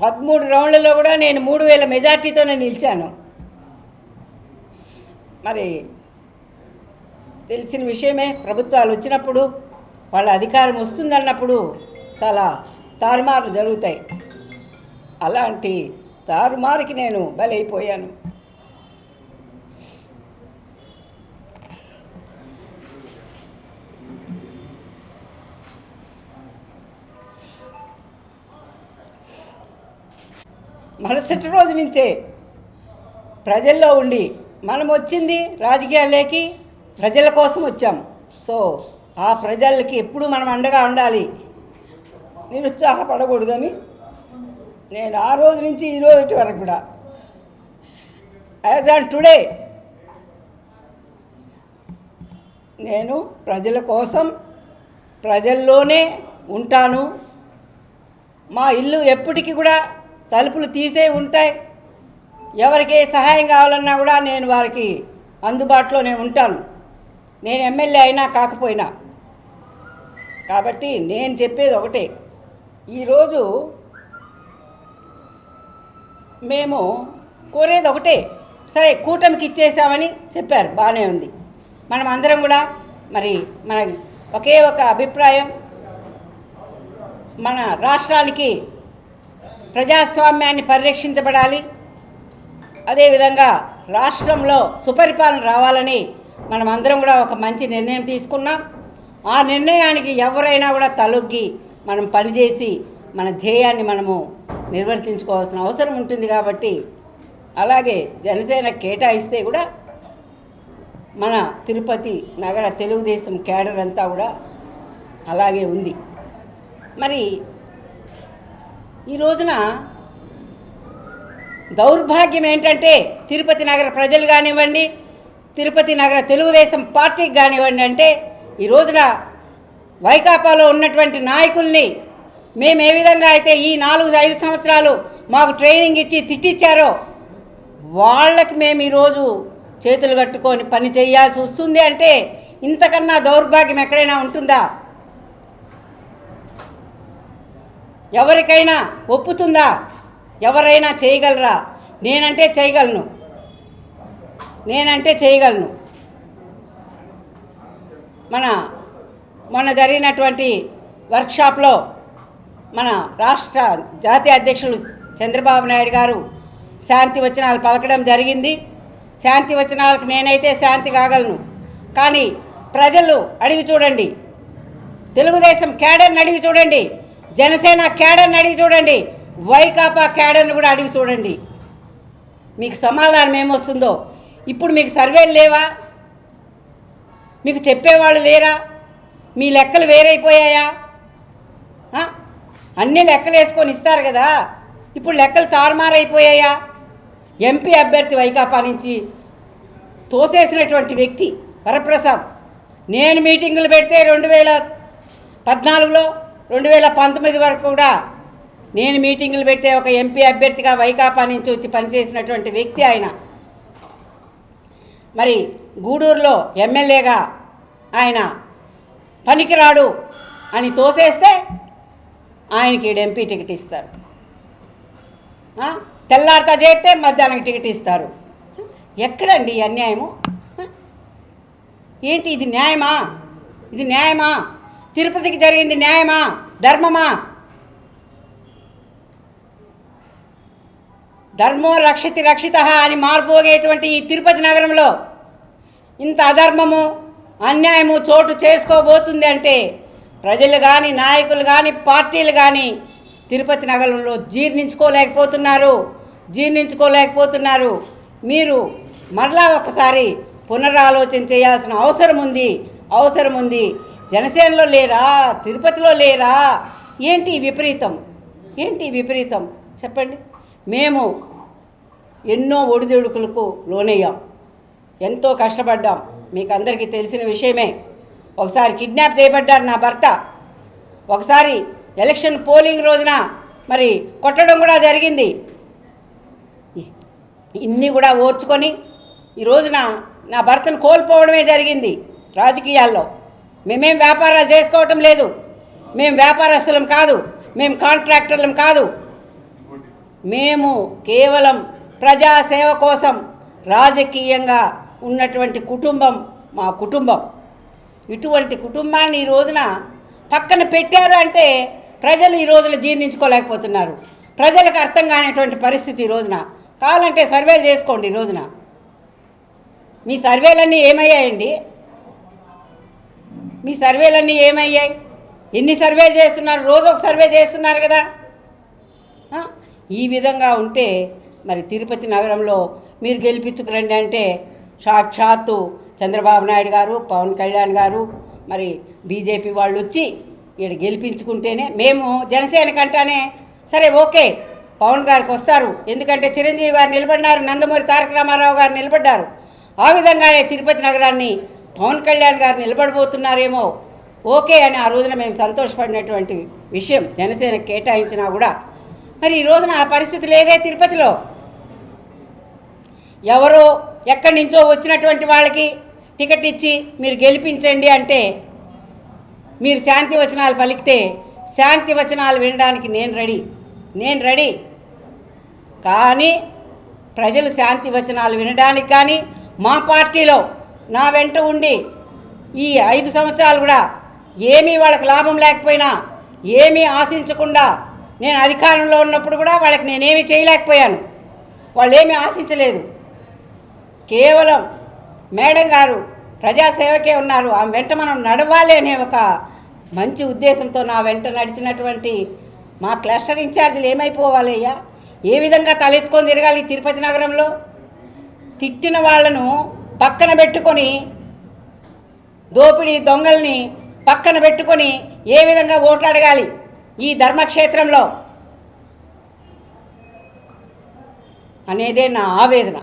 పదమూడు రౌండ్లలో కూడా నేను మూడు వేల మెజార్టీతోనే నిలిచాను. మరి తెలిసిన విషయమే ప్రభుత్వాలు వచ్చినప్పుడు వాళ్ళ అధికారం వస్తుందన్నప్పుడు చాలా తారుమార్లు జరుగుతాయి. అలాంటి తారుమారుకి నేను బలైపోయాను. మరుసటి రోజు నుంచే ప్రజల్లో ఉండి మనం వచ్చింది రాజకీయాల్లోకి ప్రజల కోసం వచ్చాం. సో ఆ ప్రజలకి ఎప్పుడు మనం అండగా ఉండాలి? నిరుత్సాహపడకూడదని నేను ఆ రోజు నుంచి ఈ రోజు వరకు కూడా. యాజ్ ఆన్ టుడే నేను ప్రజల కోసం ప్రజల్లోనే ఉంటాను. మా ఇల్లు ఎప్పటికీ కూడా తలుపులు తీసే ఉంటాయి. ఎవరికి సహాయం కావాలన్నా కూడా నేను వారికి అందుబాటులోనే ఉంటాను. నేను ఎమ్మెల్యే అయినా కాకపోయినా. కాబట్టి నేను చెప్పేది ఒకటే. ఈరోజు మేము కోరేది ఒకటే. సరే కూటమికి ఇచ్చేసామని చెప్పారు. బాగానే ఉంది. మనం అందరం కూడా మరి మన ఒకే ఒక అభిప్రాయం. మన రాష్ట్రానికి ప్రజాస్వామ్యాన్ని పరిరక్షించబడాలి. అదేవిధంగా రాష్ట్రంలో సుపరిపాలన రావాలని మనం అందరం కూడా ఒక మంచి నిర్ణయం తీసుకున్నాం. ఆ నిర్ణయానికి ఎవరైనా కూడా తలొగ్గి మనం పనిచేసి మన ధ్యేయాన్ని మనము నిర్వర్తించుకోవాల్సిన అవసరం ఉంటుంది కాబట్టి అలాగే జనసేన కేటాయిస్తే కూడా మన తిరుపతి నగర తెలుగుదేశం క్యాడర్ అంతా కూడా అలాగే ఉంది. మరి ఈ రోజున దౌర్భాగ్యం ఏంటంటే తిరుపతి నగర ప్రజలు కానివ్వండి తిరుపతి నగర తెలుగుదేశం పార్టీకి కానివ్వండి అంటే ఈ రోజున వైకాపాలో ఉన్నటువంటి నాయకుల్ని మేము ఏ విధంగా అయితే ఈ నాలుగు ఐదు సంవత్సరాలు మాకు ట్రైనింగ్ ఇచ్చి తిట్టిచ్చారో వాళ్ళకి మేము ఈరోజు చేతులు కట్టుకొని పని చేయాల్సి వస్తుంది అంటే ఇంతకన్నా దౌర్భాగ్యం ఎక్కడైనా ఉంటుందా? ఎవరికైనా ఒప్పుతుందా? ఎవరైనా చేయగలరా? నేనంటే చేయగలను. నేనంటే చేయగలను. మన మొన్న జరిగినటువంటి వర్క్షాప్లో మన రాష్ట్ర జాతీయ అధ్యక్షులు చంద్రబాబు నాయుడు గారు శాంతి వచనాలు పలకడం జరిగింది. శాంతి వచనాలకు నేనైతే శాంతి కాగలను. కానీ ప్రజలు అడిగి చూడండి. తెలుగుదేశం క్యాడర్ని అడిగి చూడండి. జనసేన క్యాడర్ని అడిగి చూడండి. వైకాపా క్యాడర్ని కూడా అడిగి చూడండి. మీకు సమాధానం ఏమొస్తుందో. ఇప్పుడు మీకు సర్వేలు లేవా? మీకు చెప్పేవాళ్ళు లేరా? మీ లెక్కలు వేరైపోయాయా? అన్నీ అన్ని లెక్కలు వేసుకొని ఇస్తారు కదా. ఇప్పుడు లెక్కలు తారుమారైపోయాయా? ఎంపీ అభ్యర్థి వైకాపా నుంచి తోసేసినటువంటి వ్యక్తి వరప్రసాద్. నేను మీటింగులు పెడితే రెండు వేల పద్నాలుగులో రెండు వేల పంతొమ్మిది వరకు కూడా నేను మీటింగులు పెడితే ఒక ఎంపీ అభ్యర్థిగా వైకాపా నుంచి వచ్చి పనిచేసినటువంటి వ్యక్తి ఆయన. మరి గూడూరులో ఎమ్మెల్యేగా ఆయన పనికిరాడు అని తోసేస్తే ఆయనకి ఎంపీ టికెట్ ఇస్తారు. తెల్లారితో చేస్తే మధ్యాహ్నం టికెట్ ఇస్తారు. ఎక్కడండి ఈ అన్యాయము? ఏంటి ఇది న్యాయమా? ఇది న్యాయమా? తిరుపతికి జరిగింది న్యాయమా? ధర్మమా? ధర్మో రక్షితి రక్షిత అని మారిపోగేటువంటి ఈ తిరుపతి నగరంలో ఇంత అధర్మము అన్యాయము చోటు చేసుకోబోతుంది అంటే ప్రజలు కానీ నాయకులు కానీ పార్టీలు కానీ తిరుపతి నగరంలో జీర్ణించుకోలేకపోతున్నారు. జీర్ణించుకోలేకపోతున్నారు. మీరు మరలా ఒకసారి పునరాలోచన చేయాల్సిన అవసరం ఉంది అవసరం ఉంది. జనసేనలో లేరా? తిరుపతిలో లేరా? ఏంటి విపరీతం? ఏంటి విపరీతం? చెప్పండి. మేము ఎన్నో ఒడిదుడుకులకు లోనయ్యాం. ఎంతో కష్టపడ్డాం. మీకు అందరికీ తెలిసిన విషయమే. ఒకసారి కిడ్నాప్ చేయబడ్డారు నా భర్త. ఒకసారి ఎలక్షన్ పోలింగ్ రోజున మరి కొట్టడం కూడా జరిగింది. ఇన్ని కూడా ఓర్చుకొని ఈ రోజున నా భర్తను కోల్పోవడమే జరిగింది రాజకీయాల్లో. మేమేం వ్యాపారాలు చేసుకోవటం లేదు. మేము వ్యాపారస్తులం కాదు. మేము కాంట్రాక్టర్లం కాదు. మేము కేవలం ప్రజాసేవ కోసం రాజకీయంగా ఉన్నటువంటి కుటుంబం మా కుటుంబం. ఇటువంటి కుటుంబాన్ని ఈ రోజున పక్కన పెట్టారు అంటే ప్రజలు ఈ రోజున జీర్ణించుకోలేకపోతున్నారు. ప్రజలకు అర్థం కానిటువంటి పరిస్థితి ఈ రోజున. కావాలంటే సర్వేలు చేసుకోండి ఈ రోజున. మీ సర్వేలన్నీ ఏమయ్యాయండి? మీ సర్వేలన్నీ ఏమయ్యాయి? ఎన్ని సర్వేలు చేస్తున్నారు? రోజు ఒక సర్వే చేస్తున్నారు కదా. ఈ విధంగా ఉంటే మరి తిరుపతి నగరంలో మీరు గెలిపించుకురండి అంటే సాక్షాత్తు చంద్రబాబు నాయుడు గారు పవన్ కళ్యాణ్ గారు మరి బీజేపీ వాళ్ళు వచ్చి ఇక్కడ గెలిపించుకుంటేనే మేము జనసేన కంటానే సరే ఓకే పవన్ గారికి వస్తారు. ఎందుకంటే చిరంజీవి గారు నిలబడినారు నందమూరి తారక రామారావు గారు నిలబడ్డారు. ఆ విధంగానే తిరుపతి నగరాన్ని పవన్ కళ్యాణ్ గారు నిలబడబోతున్నారేమో ఓకే అని ఆ రోజున మేము సంతోషపడినటువంటి విషయం జనసేన కేటాయించినా కూడా. మరి ఈ రోజున ఆ పరిస్థితి లేదే తిరుపతిలో. ఎవరో ఎక్కడి నుంచో వచ్చినటువంటి వాళ్ళకి టికెట్ ఇచ్చి మీరు గెలిపించండి అంటే మీరు శాంతి వచనాలు పలికితే శాంతి వచనాలు వినడానికి నేను రెడీ. నేను రెడీ. కానీ ప్రజలు శాంతి వచనాలు వినడానికి కానీ మా పార్టీలో నా వెంట ఉండి ఈ ఐదు సంవత్సరాలు కూడా ఏమీ వాళ్ళకి లాభం లేకపోయినా ఏమీ ఆశించకుండా నేను అధికారంలో ఉన్నప్పుడు కూడా వాళ్ళకి నేనేమీ చేయలేకపోయాను. వాళ్ళు ఏమీ ఆశించలేదు. కేవలం మేడం గారు ప్రజాసేవకే ఉన్నారు. ఆమె వెంట మనం నడవాలి అనే ఒక మంచి ఉద్దేశంతో నా వెంట నడిచినటువంటి మా క్లస్టర్ ఇన్ఛార్జీలు ఏమైపోవాలయ్యా ఏ విధంగా తలెత్తుకొని తిరగాలి తిరుపతి నగరంలో? తిట్టిన వాళ్ళను పక్కన పెట్టుకొని దోపిడీ దొంగల్ని పక్కన పెట్టుకొని ఏ విధంగా ఓట్లు అడగాలి ఈ ధర్మక్షేత్రంలో అనేదే నా ఆవేదన.